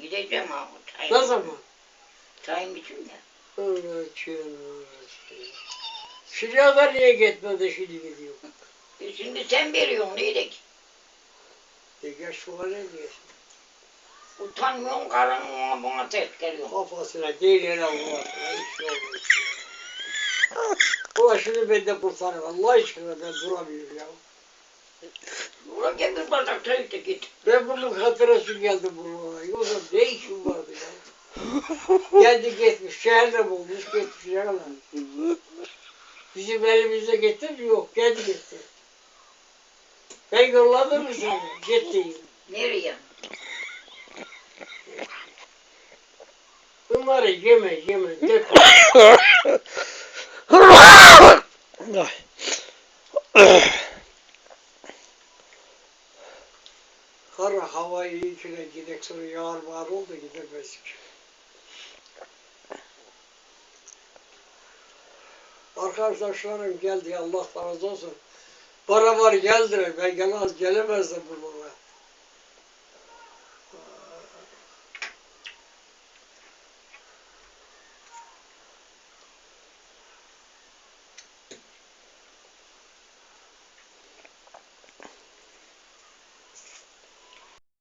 Gideceğim abi. Çay, Ne zaman? İçin de. Anlatıyorum. Şuraya kadar niye gitmedi şimdi gidiyor? E şimdi sen veriyorsun neydi ki? E gel şu hale diyorsun. Utanmıyorsun karın ona buna ters geliyor. Kafasına değil hele. Hiç şey olmuyor. Ulan şunu ben de kurtarayım. Allah aşkına ben duramıyorum ya. Ulan gel bir bardak çay iç de git. Ben bunun hatırası geldi buraya. Yoksa ne işim vardı ya? Geldi gitmiş, şehirde bulmuş, gitmiş yalan. Bizim elimizde getir yok, geldi gitti. Ben yolladım mı seni? Gitti. Nereye? Bunları yeme, yeme, dök. Ay. Kara havayı içine gidek sonra yağar var oldu gidemezdik. Arkadaşlarım geldi Allah razı olsun. Bana var geldiler ben gelemez gelemezdim bunlara.